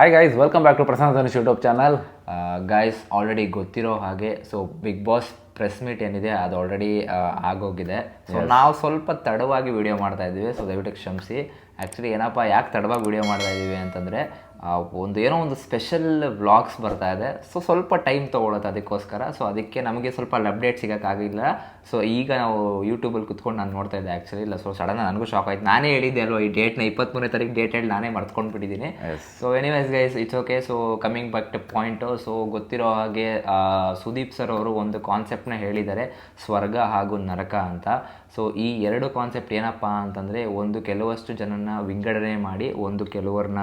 Hi guys welcome back to Prasanna Dhanush YouTube channel guys already ಗೊತ್ತಿರೋ ಹಾಗೆ so big boss press meet ಏನಿದೆ ಅದು already ಆಗೋಗಿದೆ. So ನಾವು ಸ್ವಲ್ಪ ತಡವಾಗಿ ವಿಡಿಯೋ ಮಾಡ್ತಾ ಇದ್ದೀವಿ ಸೊ ದಯವಿಟ್ಟು ಕ್ಷಮಿಸಿ. ಆ್ಯಕ್ಚುಲಿ ಏನಪ್ಪ ಯಾಕೆ ತಡವಾಗಿ ವಿಡಿಯೋ ಮಾಡ್ತಾ ಇದ್ದೀವಿ ಅಂತಂದರೆ ಒಂದು ಏನೋ ಒಂದು ಸ್ಪೆಷಲ್ ವ್ಲಾಗ್ಸ್ ಬರ್ತಾ ಇದೆ. ಸೊ ಸ್ವಲ್ಪ ಟೈಮ್ ತೊಗೊಳುತ್ತೆ ಅದಕ್ಕೋಸ್ಕರ. ಸೊ ಅದಕ್ಕೆ ನಮಗೆ ಸ್ವಲ್ಪ ಅಲ್ಲಿ ಅಪ್ಡೇಟ್ ಸಿಗೋಕ್ಕಾಗಿಲ್ಲ. ಸೊ ಈಗ ನಾವು ಯೂಟ್ಯೂಬಲ್ಲಿ ಕುತ್ಕೊಂಡು ನಾನು ನೋಡ್ತಾ ಇದ್ದೆ ಆ್ಯಕ್ಚುಲಿ ಇಲ್ಲ ಸೊ ಸಡನ್ ನನಗೂ ಶಾಕ್ ಆಯ್ತು. ನಾನೇ ಹೇಳಿದ್ದೆ ಅಲ್ವಾ ಈ ಡೇಟ್ನ ಇಪ್ಪತ್ತ್ಮೂರನೇ ತಾರೀಕು ಡೇಟ್ ಹೇಳಿ ನಾನೇ ಮರ್ತ್ಕೊಂಡು ಬಿಟ್ಟಿದ್ದೀನಿ. So anyways guys it's okay so coming back to point so ಗೊತ್ತಿರೋ ಹಾಗೆ ಸುದೀಪ್ ಸರ್ ಅವರು ಒಂದು ಕಾನ್ಸೆಪ್ಟ್ನ ಹೇಳಿದ್ದಾರೆ. ಸ್ವರ್ಗ ಹಾಗೂ ನರಕ ಅಂತ. ಸೊ ಈ ಎರಡು ಕಾನ್ಸೆಪ್ಟ್ ಏನಪ್ಪ ಅಂತಂದರೆ ಒಂದು ಕೆಲವಷ್ಟು ಜನನ ವಿಂಗಡಣೆ ಮಾಡಿ ಒಂದು ಕೆಲವ್ರನ್ನ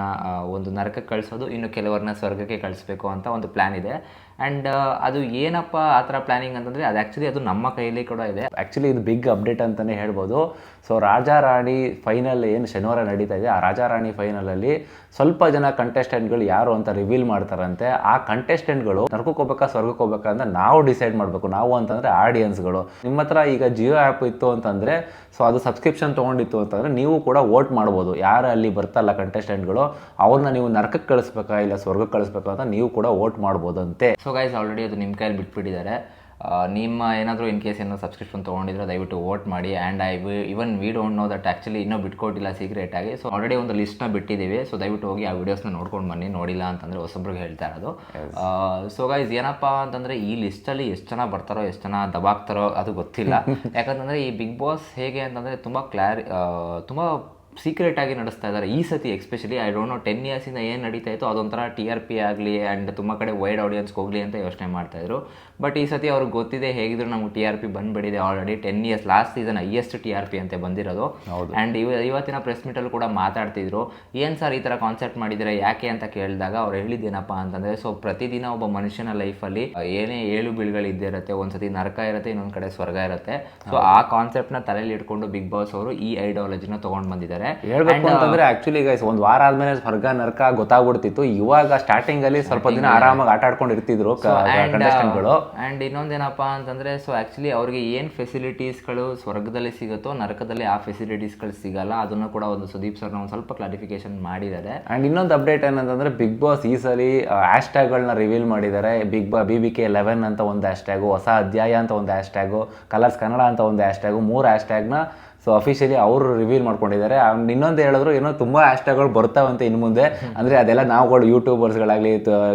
ಒಂದು ನರಕಕ್ಕೆ ಕಳಿಸೋದು ಇನ್ನು ಕೆಲವ್ರನ್ನ ಸ್ವರ್ಗಕ್ಕೆ ಕಳಿಸ್ಬೇಕು ಅಂತ ಒಂದು ಪ್ಲ್ಯಾನ್ ಇದೆ. ಆ್ಯಂಡ್ ಅದು ಏನಪ್ಪ ಆ ಥರ ಪ್ಲ್ಯಾನಿಂಗ್ ಅಂತಂದರೆ ಅದು ಆ್ಯಕ್ಚುಲಿ ಅದು ನಮ್ಮ ಕೈಯಲ್ಲಿ ಕೂಡ ಇದೆ. ಆ್ಯಕ್ಚುಲಿ ಇದು ಬಿಗ್ ಅಪ್ಡೇಟ್ ಅಂತಲೇ ಹೇಳ್ಬೋದು. ಸೊ ರಾಜಾ ರಾಣಿ ಫೈನಲ್ ಏನು ಶನಿವಾರ ನಡೀತಾ ಇದೆ, ಆ ರಾಜಾ ರಾಣಿ ಫೈನಲಲ್ಲಿ ಸ್ವಲ್ಪ ಜನ ಕಂಟೆಸ್ಟೆಂಟ್ಗಳು ಯಾರು ಅಂತ ರಿವೀಲ್ ಮಾಡ್ತಾರಂತೆ. ಆ ಕಂಟೆಸ್ಟೆಂಟ್ಗಳು ನರ್ಕಕ್ಕೆ ಹೋಗ್ಬೇಕಾ, ಸ್ವರ್ಗಕ್ಕೆ ಹೋಗ್ಬೇಕಾ ಅಂತ ನಾವು ಡಿಸೈಡ್ ಮಾಡಬೇಕು. ನಾವು ಅಂತಂದರೆ ಆಡಿಯನ್ಸ್ಗಳು ನಿಮ್ಮ ಹತ್ರ ಈಗ ಜಿಯೋ ಆ್ಯಪ್ ಇತ್ತು ಅಂತಂದರೆ ಸೊ ಅದು ಸಬ್ಸ್ಕ್ರಿಪ್ಷನ್ ತೊಗೊಂಡಿತ್ತು ಅಂತಂದರೆ ನೀವು ಕೂಡ ವೋಟ್ ಮಾಡ್ಬೋದು. ಯಾರು ಅಲ್ಲಿ ಬರ್ತಲ್ಲ ಕಂಟೆಸ್ಟೆಂಟ್ಗಳು ಅವ್ರನ್ನ ನೀವು ನರ್ಕಕ್ಕೆ ಕಳಿಸ್ಬೇಕಾ ಇಲ್ಲ ಸ್ವರ್ಗಕ್ಕೆ ಕಳಿಸ್ಬೇಕಾ ಅಂತ ನೀವು ಕೂಡ ವೋಟ್ ಮಾಡ್ಬೋದಂತೆ. ಸೊ ಗೈಸ್ ಆಲ್ರೆಡಿ ಅದು ನಿಮ್ಮ ಕೈಯಲ್ಲಿ ಬಿಟ್ಬಿಟ್ಟಿದ್ದಾರೆ. ನಿಮ್ಮ ಏನಾದರೂ ಇನ್ ಕೇಸ್ ಏನೋ ಸಬ್ಸ್ಕ್ರಿಪ್ಷನ್ ತೊಗೊಂಡಿದ್ರೆ ದಯವಿಟ್ಟು ವೋಟ್ ಮಾಡಿ. And I even we don't know that actually ಇನ್ನೂ ಬಿಟ್ಕೊಟ್ಟಿಲ್ಲ ಸೀಕ್ರೆಟ್ ಆಗಿ. ಸೊ ಆಲ್ರೆಡಿ ಒಂದು ಲಿಸ್ಟ್ನ ಬಿಟ್ಟಿದ್ದೀವಿ. ಸೊ ದಯವಿಟ್ಟು ಹೋಗಿ ಆ ವಿಡಿಯೋಸ್ನ ನೋಡ್ಕೊಂಡು ಬನ್ನಿ. ನೋಡಿಲ್ಲ ಅಂತಂದರೆ ಹೊಸೊಬ್ರಿಗೆ ಹೇಳ್ತಾ ಇರೋದು. ಸೊ ಗೈಸ್ ಏನಪ್ಪ ಅಂತಂದರೆ ಈ ಲಿಸ್ಟಲ್ಲಿ ಎಷ್ಟು ಜನ ಬರ್ತಾರೋ ಎಷ್ಟು ಜನ ದಬಾಕ್ತಾರೋ ಅದು ಗೊತ್ತಿಲ್ಲ. ಯಾಕಂತಂದರೆ ಈ ಬಿಗ್ ಬಾಸ್ ಹೇಗೆ ಅಂತಂದರೆ ತುಂಬ ಕ್ಲಾರಿ ತುಂಬ ಸೀಕ್ರೆಟ್ ಆಗಿ ನಡೆಸ್ತಾ ಇದ್ದಾರೆ ಈ ಸತಿ especially I don't know ten ಇಯರ್ಸಿಂದ ಏನು ನಡೀತಾ ಇತ್ತು ಅದೊಂಥರ ಟಿ ಆರ್ ಪಿ ಆಗಲಿ ಆ್ಯಂಡ್ ತುಂಬ ಕಡೆ ವೈಡ್ ಆಡಿಯನ್ಸ್ಗೆ ಹೋಗಲಿ ಅಂತ ಯೋಚನೆ ಮಾಡ್ತಾಯಿದ್ರು ಬಟ್ ಈ ಸತಿ ಅವ್ರಿಗೆ ಗೊತ್ತಿದೆ ಹೇಗಿದ್ರು ನಮ್ಗೆ ಟಿ ಆರ್ ಪಿ ಬಂದ್ಬಿಟ್ಟಿದೆ already ten years last season highest T R P ಅಂತ ಬಂದಿರೋದು. ಆ್ಯಂಡ್ ಇವ ಇವತ್ತಿನ ಪ್ರೆಸ್ ಮೀಟಲ್ಲಿ ಕೂಡ ಮಾತಾಡ್ತಿದ್ರು. ಏನು ಸರ್ ಈ ಥರ ಕಾನ್ಸೆಪ್ಟ್ ಮಾಡಿದರೆ ಯಾಕೆ ಅಂತ ಕೇಳಿದಾಗ ಅವ್ರು ಹೇಳಿದ್ದೇನಪ್ಪ ಅಂತಂದರೆ ಸೊ ಪ್ರತಿದಿನ ಒಬ್ಬ ಮನುಷ್ಯನ ಲೈಫಲ್ಲಿ ಏನೇ ಏಳು ಬಿಳುಗಳು ಇದ್ದೇ ಇರುತ್ತೆ ಒಂದ್ಸತಿ ನರಕ ಇರುತ್ತೆ ಇನ್ನೊಂದು ಕಡೆ ಸ್ವರ್ಗ ಇರುತ್ತೆ. ಸೊ ಆ ಕಾನ್ಸೆಪ್ಟ್ನ ತಲೆಯಲ್ಲಿ ಇಟ್ಕೊಂಡು ಬಿಗ್ ಬಾಸ್ ಅವರು ಈ ಐಡಿಯಾಲಜಿನ ತೊಗೊಂಡು ಬಂದಿದ್ದಾರೆ. ಹೇಳ್ಬೇಕು ಅಂತಂದ್ರೆ ಆಕ್ಚುಲಿ ಗೈಸ್ ಒಂದು ವಾರ ಆದ್ಮೇಲೆ ಸ್ವರ್ಗ ನರಕ ಗೊತ್ತಾಗ್ಬಿಡ್ತಿತ್ತು. ಇವಾಗ ಸ್ಟಾರ್ಟಿಂಗ್ ಅಲ್ಲಿ ಸ್ವಲ್ಪ ದಿನ ಆರಾಮಾಗಿ ಆಟ ಆಡ್ಕೊಂಡು ಇರ್ತಿದ್ರು ಅಂಡ್ ಆ್ಯಂಡ್ ಇನ್ನೊಂದೇನಪ್ಪ ಅಂತಂದ್ರೆ ಸೊ ಆಕ್ಚುಲಿ ಅವ್ರಿಗೆ ಏನ್ ಫೆಸಿಲಿಟೀಸ್ಗಳು ಸ್ವರ್ಗದಲ್ಲಿ ಸಿಗುತ್ತೋ ನರಕದಲ್ಲಿ ಆ ಫೆಸಿಲಿಟೀಸ್ಗಳು ಸಿಗಲ್ಲ. ಅದನ್ನ ಕೂಡ ಒಂದು ಸುದೀಪ್ ಸರ್ ಒಂದು ಸ್ವಲ್ಪ ಕ್ಲಾರಿಫಿಕೇಶನ್ ಮಾಡಿದ್ದಾರೆ. ಅಂಡ್ ಇನ್ನೊಂದು ಅಪ್ಡೇಟ್ ಏನಂತಂದ್ರೆ ಬಿಗ್ ಬಾಸ್ ಈ ಸಲ ಹ್ಯಾಶ್ ಟ್ಯಾಗ್ಗಳನ್ನ ರಿವೀಲ್ ಮಾಡಿದ್ದಾರೆ. ಬಿಗ್ ಬಾ ಬಿ ಬಿ ಕೆ ಲೆವೆನ್ ಅಂತ ಒಂದು ಹ್ಯಾಶ್ ಟ್ಯಾಗು ಹೊಸ ಅಧ್ಯಾಯ ಅಂತ ಒಂದು ಹ್ಯಾಶ್ ಟ್ಯಾಗು ಕಲರ್ಸ್ ಕನ್ನಡ ಅಂತ ಒಂದು ಹ್ಯಾಶ್ ಟ್ಯಾಗು ಮೂರು ಹ್ಯಾಶ್ ಟ್ಯಾಗ್ನ ಸೊ ಅಫಿಷಿಯಲಿ ಅವರು ರಿವೀಲ್ ಮಾಡ್ಕೊಂಡಿದ್ದಾರೆ. ಅಂಡ್ ಇನ್ನೊಂದು ಹೇಳಿದ್ರು ಏನೋ ತುಂಬ ಹ್ಯಾಶ್ ಟ್ಯಾಗ್ಗಳು ಬರ್ತಾವಂತೆ ಇನ್ನು ಮುಂದೆ. ಅಂದರೆ ಅದೆಲ್ಲ ನಾವುಗಳು ಯೂಟ್ಯೂಬರ್ಸ್ಗಳಾಗಲಿ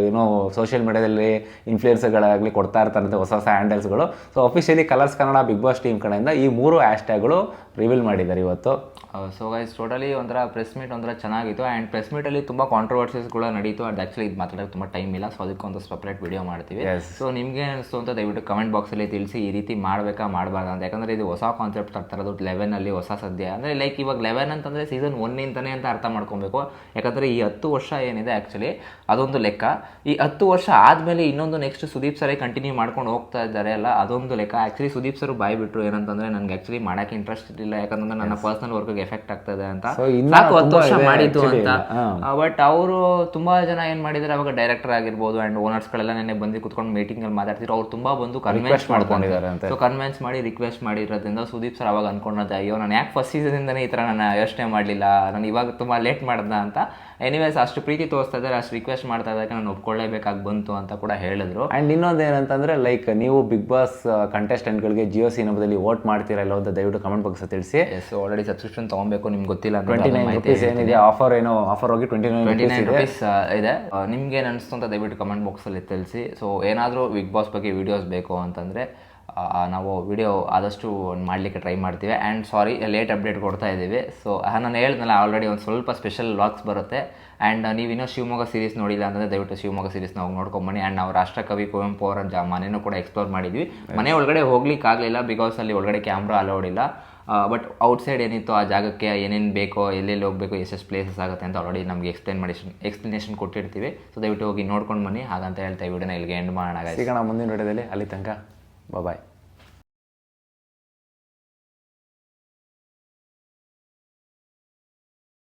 ಏನೋ ಸೋಷಿಯಲ್ ಮೀಡಿಯಾದಲ್ಲಿ ಇನ್ಫ್ಲೂಯೆನ್ಸರ್ಗಳಾಗಲಿ ಕೊಡ್ತಾ ಇರ್ತಾರಂತೆ ಹೊಸ ಹೊಸ ಹ್ಯಾಂಡಲ್ಸ್ಗಳು so officially colours Kannada big boss team ಕಡೆಯಿಂದ ಈ ಮೂರು ಹ್ಯಾಶ್ ಟ್ಯಾಗ್ಗಳು ರಿವೀಲ್ ಮಾಡಿದ್ದಾರೆ ಇವತ್ತು. ಸೊ ಗೈಸ್ ಟೋಟಲಿ ಒಂಥರ ಪ್ರೆಸ್ ಮೀಟ್ ಒಂಥರ ಚೆನ್ನಾಗಿತ್ತು. ಆ್ಯಂಡ್ ಪ್ರೆಸ್ ಮೀಟಲ್ಲಿ ತುಂಬ ಕಾಂಟ್ರವರ್ಸೀಸ್ಗಳು ನಡೀತು. ಅದು ಆ್ಯಕ್ಚುಲಿ ಇದು ಮಾತಾಡೋಕ್ಕೆ ತುಂಬ ಟೈಮ್ ಇಲ್ಲ. ಸೊ ಅದಕ್ಕೆ ಒಂದು ಸಪ್ರೇಟ್ ವಿಡಿಯೋ ಮಾಡ್ತೀವಿ. ಸೊ ನಿಮಗೆ ಅನಿಸ್ತು ಅಂತ ದಯವಿಟ್ಟು ಕಮೆಂಟ್ ಬಾಕ್ಸಲ್ಲಿ ತಿಳಿಸಿ ಈ ರೀತಿ ಮಾಡಬೇಕಾ ಮಾಡಬಾರ್ದು ಅಂತ. ಯಾಕಂದರೆ ಇದು ಹೊಸ ಕಾನ್ಸೆಪ್ಟ್ ತರ್ತಾ ಇರೋದು ಲೆವೆನಲ್ಲಿ ಹೊಸ ಸದ್ಯ. ಅಂದರೆ ಲೈಕ್ ಇವಾಗ ಲೆವೆನ್ ಅಂತಂದರೆ ಸೀಸನ್ ಒನ್ನಿಂದನೇ ಅಂತ ಅರ್ಥ ಮಾಡ್ಕೊಬೇಕು. ಯಾಕಂದರೆ ಈ ಹತ್ತು ವರ್ಷ ಏನಿದೆ ಆ್ಯಕ್ಚುಲಿ ಅದೊಂದು ಲೆಕ್ಕ. ಈ ಹತ್ತು ವರ್ಷ ಆದಮೇಲೆ ಇನ್ನೊಂದು ನೆಕ್ಸ್ಟ್ ಸುದೀಪ್ ಸರೇ ಕಂಟಿನ್ಯೂ ಮಾಡ್ಕೊಂಡು ಹೋಗ್ತಾ ಇದ್ದಾರೆ ಅಲ್ಲ ಅದೊಂದು ಲೆಕ್ಕ. ಆ್ಯಕ್ಚುಲಿ ಸುದೀಪ್ ಸರ್ ಬಾಯ್ ಬಿಟ್ರು ಏನಂತಂದರೆ ನನಗೆ ಆ್ಯಕ್ಚುಲಿ ಮಾಡೋಕ್ಕೆ ಇಂಟ್ರೆಸ್ಟ್ ಇಲ್ಲ ಯಾಕಂದ್ರೆ ನನ್ನ ಪರ್ಸನಲ್ ವರ್ಕ್ಗೆ ಎಫೆಕ್ಟ್ ಆಗ್ತದೆ ಅಂತ. ನಾಲ್ಕು ಹತ್ತು ವರ್ಷ ಮಾಡಿದ್ದು ಅಂತ. ಬಟ್ ಅವರು ತುಂಬಾ ಜನ ಏನು ಮಾಡಿದ್ದಾರೆ ಅವಾಗ ಡೈರೆಕ್ಟರ್ ಆಗಿರ್ಬೋದು ಅಂಡ್ ಓನರ್ಸ್ಗಳೆಲ್ಲ ನೆನ್ನೆ ಬಂದು ಕುತ್ಕೊಂಡು ಮೀಟಿಂಗ್ ಅಲ್ಲಿ ಮಾತಾಡ್ತಿದ್ರು. ಅವ್ರು ತುಂಬಾ ಬಂದು ಕನ್ವೆನ್ಸ್ ಮಾಡ್ಕೊಂಡಿದ್ದಾರೆ ಅಂತ. ಸೊ ಕನ್ವಿನ್ಸ್ ಮಾಡಿ ರಿಕ್ವೆಸ್ಟ್ ಮಾಡಿರೋದ್ರಿಂದ ಸುದೀಪ್ ಸರ್ ಅವಾಗ ಅನ್ಕೊಂಡಂತೆ ಅಯ್ಯೋ ನಾನು ಯಾಕೆ ಫಸ್ಟ್ ಸೀಸನಿಂದನೇ ಈ ಥರ ನಾನು ಯೋಚನೆ ಮಾಡಲಿಲ್ಲ? ನಾನು ಇವಾಗ ತುಂಬಾ ಲೇಟ್ ಮಾಡ್ದ ಅಂತ. ಎನಿವೇಸ್ ಅಷ್ಟು ಪ್ರೀತಿ ತೋರಿಸ್ತಾ ಇದ್ದಾರೆ ಅಷ್ಟು ರಿಕ್ವೆಸ್ಟ್ ಮಾಡ್ತಾ ಇದ್ದಕ್ಕೆ ನಾನು ಒಪ್ಕೊಳ್ಳೇಬೇಕಾಗಿ ಬಂತು ಅಂತ ಕೂಡ ಹೇಳಿದ್ರು. ಅಂಡ್ ಇನ್ನೊಂದು ಏನಂತಂದ್ರೆ ಲೈಕ್ ನೀವು ಬಿಗ್ ಬಾಸ್ ಕಂಟೆಸ್ಟೆಂಟ್ಗಳಿಗೆ ಜಿಯೋ ಸಿನಿಮಾದಲ್ಲಿ ವೋಟ್ ಮಾಡ್ತೀರಾ ಇಲ್ಲ ಅಂತ ದಯವಿಟ್ಟು ಕಮೆಂಟ್ ಬಾಕ್ಸ್ ತಿಳಿಸಿ. ಎಸ್ ಆಲ್ರೆಡಿ ಸಬ್ಸ್ಕ್ರಿಪ್ಷನ್ ತೊಗೊಬೇಕು ನಿಮ್ಗೆ ಗೊತ್ತಿಲ್ಲ ಟ್ವೆಂಟಿ ನೈನ್ ರುಪೀಸ್ ಏನಿದೆ? ಆಫರ್ ಏನೋ ಆಫರ್ ಹೋಗಿ twenty nine twenty nine rupees ಇದೆ. ನಿಮ್ಗೆ ಏನು ಅನಿಸ್ತು ಅಂತ ದಯವಿಟ್ಟು ಕಮೆಂಟ್ ಬಾಕ್ಸಲ್ಲಿ ತಿಳಿಸಿ. ಸೊ ಏನಾದರೂ ಬಿಗ್ ಬಾಸ್ ಬಗ್ಗೆ ವೀಡಿಯೋಸ್ ಬೇಕು ಅಂತಂದರೆ ನಾವು ವಿಡಿಯೋ ಆದಷ್ಟು ಮಾಡಲಿಕ್ಕೆ ಟ್ರೈ ಮಾಡ್ತೀವಿ. ಆ್ಯಂಡ್ ಸಾರಿ ಲೇಟ್ ಅಪ್ಡೇಟ್ ಕೊಡ್ತಾ ಇದ್ದೀವಿ. ಸೊ ನಾನು ಹೇಳಿದ್ನಲ್ಲ ಆಲ್ರೆಡಿ ಒಂದು ಸ್ವಲ್ಪ ಸ್ಪೆಷಲ್ ವ್ಲಾಗ್ಸ್ ಬರುತ್ತೆ. ಆ್ಯಂಡ್ ನೀವು ಇನ್ನೂ ಶಿವಮೊಗ್ಗ ಸೀರೀಸ್ ನೋಡಿಲ್ಲ ಅಂದರೆ ದಯವಿಟ್ಟು ಶಿವಮೊಗ್ಗ ಸೀರೀಸ್ನ ಹೋಗಿ ನೋಡ್ಕೊಂಬನ್ನಿ. ಆ್ಯಂಡ್ ನಾವು ರಾಷ್ಟ್ರಕವಿ ಕುವೆಂಪು ಅವರ ಜ ಮನೆಯೂ ಕೂಡ ಎಕ್ಸ್ಪ್ಲೋರ್ ಮಾಡಿದ್ವಿ. ಮನೆ ಒಳಗಡೆ ಹೋಗ್ಲಿಕ್ಕೆ ಆಗಲಿಲ್ಲ ಬಿಕಾಸ್ ಅಲ್ಲಿ ಒಳಗಡೆ ಕ್ಯಾಮ್ರಾ ಅಲೋಡ್ ಇಲ್ಲ. ಬಟ್ ಔಟ್ಸೈಡ್ ಏನಿತ್ತು ಆ ಜಾಗಕ್ಕೆ ಏನೇನು ಬೇಕೋ ಎಲ್ಲೆಲ್ಲಿ ಹೋಗಬೇಕು ಎಷ್ಟೆಷ್ಟು ಪ್ಲೇಸಸ್ ಆಗುತ್ತೆ ಅಂತ ಆಲ್ರೆಡಿ ನಮಗೆ ಎಕ್ಸ್ಪ್ಲೇನ್ ಮಾಡಿ ಎಕ್ಸ್ಪ್ಲನೇಷನ್ ಕೊಟ್ಟಿರ್ತೀವಿ. ಸೊ ದಯವಿಟ್ಟು ಹೋಗಿ ನೋಡ್ಕೊಂಡು ಬನ್ನಿ. ಹಾಗಂತ ಹೇಳ್ತಾ ಈ ವಿಡಿಯೋನ ಇಲ್ಲಿಗೆ ಎಂಡ್ ಮಾಡೋಣ. ಸಿಗೋಣ ಮುಂದಿನ ವಿಡಿಯೋದಲ್ಲಿ ಅಲ್ಲಿ ತನಕ. ಬಾಯ್